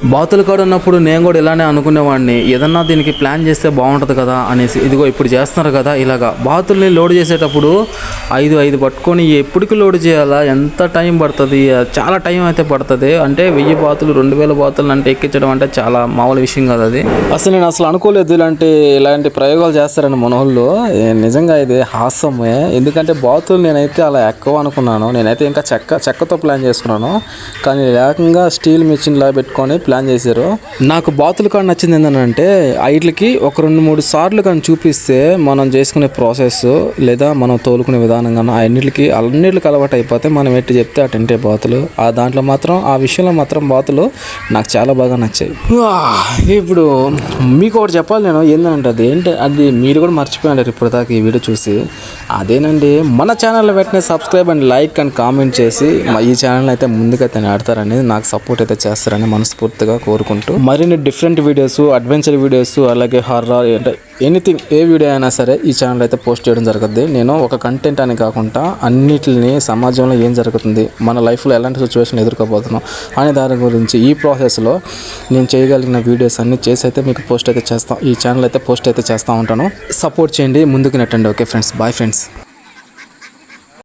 బాతుల కాడ ఉన్నప్పుడు నేను కూడా ఇలానే అనుకునేవాడిని. ఏదన్నా దీనికి ప్లాన్ చేస్తే బాగుంటుంది కదా అనేసి. ఇదిగో ఇప్పుడు చేస్తున్నారు కదా ఇలాగా. బాతుల్ని లోడ్ చేసేటప్పుడు ఐదు ఐదు పట్టుకొని ఎప్పటికి లోడ్ చేయాలా? ఎంత టైం పడుతుంది? చాలా టైం అయితే పడుతుంది. అంటే వెయ్యి బాతులు రెండు వేల బాతులు అంటే ఎక్కించడం అంటే చాలా మామూలు విషయం కాదు అది. అసలు నేను అసలు అనుకోలేదు ఇలాంటి ఇలాంటి ప్రయోగాలు చేస్తారని మన వాళ్ళు నిజంగా ఇది హాస్యమే. ఎందుకంటే బాతులు నేనైతే అలా ఎక్కువ అనుకున్నాను. నేనైతే ఇంకా చెక్క చెక్కతో ప్లాన్ చేసుకున్నాను. కానీ ఏకంగా స్టీల్ మిషన్ లా పెట్టుకొని ప్లాన్ చేశారు? నాకు బాతులు కాడ నచ్చింది ఏంటంటే వీటికి ఒక రెండు మూడు సార్లు కానీ చూపిస్తే మనం చేసుకునే ప్రాసెస్ లేదా మనం తోలుకునే విధానం కానీ అన్నిటికి అన్నిటికి అలవాటు అయిపోతే మనం ఎట్టి చెప్తే అటంటే బాతులు. ఆ దాంట్లో మాత్రం ఆ విషయంలో మాత్రం బాతులు నాకు చాలా బాగా నచ్చాయి. ఇప్పుడు మీకు ఒకటి చెప్పాలి నేను ఏంటంటే అది ఏంటి అది మీరు కూడా మర్చిపోయారు ఇప్పుడు దాకా ఈ వీడియో చూసి. అదేనండి మన ఛానల్ వెంటనే subscribe and like and comment చేసి ఈ ఛానల్ అయితే ముందుకైతే నాడతారని నాకు సపోర్ట్ అయితే చేస్తారని మనస్ఫూర్తిగా కోరుకుంటూ. మరిన్ని డిఫరెంట్ వీడియోస్ అడ్వెంచర్ వీడియోస్ అలాగే హారర్ అంటే ఎనీథింగ్ ఏ వీడియో అయినా సరే ఈ ఛానల్ అయితే పోస్ట్ చేయడం జరుగుద్ది. నేను ఒక కంటెంట్ అని కాకుండా అన్నిటిని సమాజంలో ఏం జరుగుతుంది మన లైఫ్లో ఎలాంటి సిచ్యువేషన్ ఎదుర్కోబోతున్నాం అనే దాని గురించి ఈ ప్రాసెస్లో నేను చేయగలిగిన వీడియోస్ అన్ని చేసి అయితే మీకు పోస్ట్ అయితే చేస్తాం ఈ ఛానల్ అయితే పోస్ట్ అయితే చేస్తూ ఉంటాను. సపోర్ట్ చేయండి ముందుకు నెట్టండి. Okay friends bye friends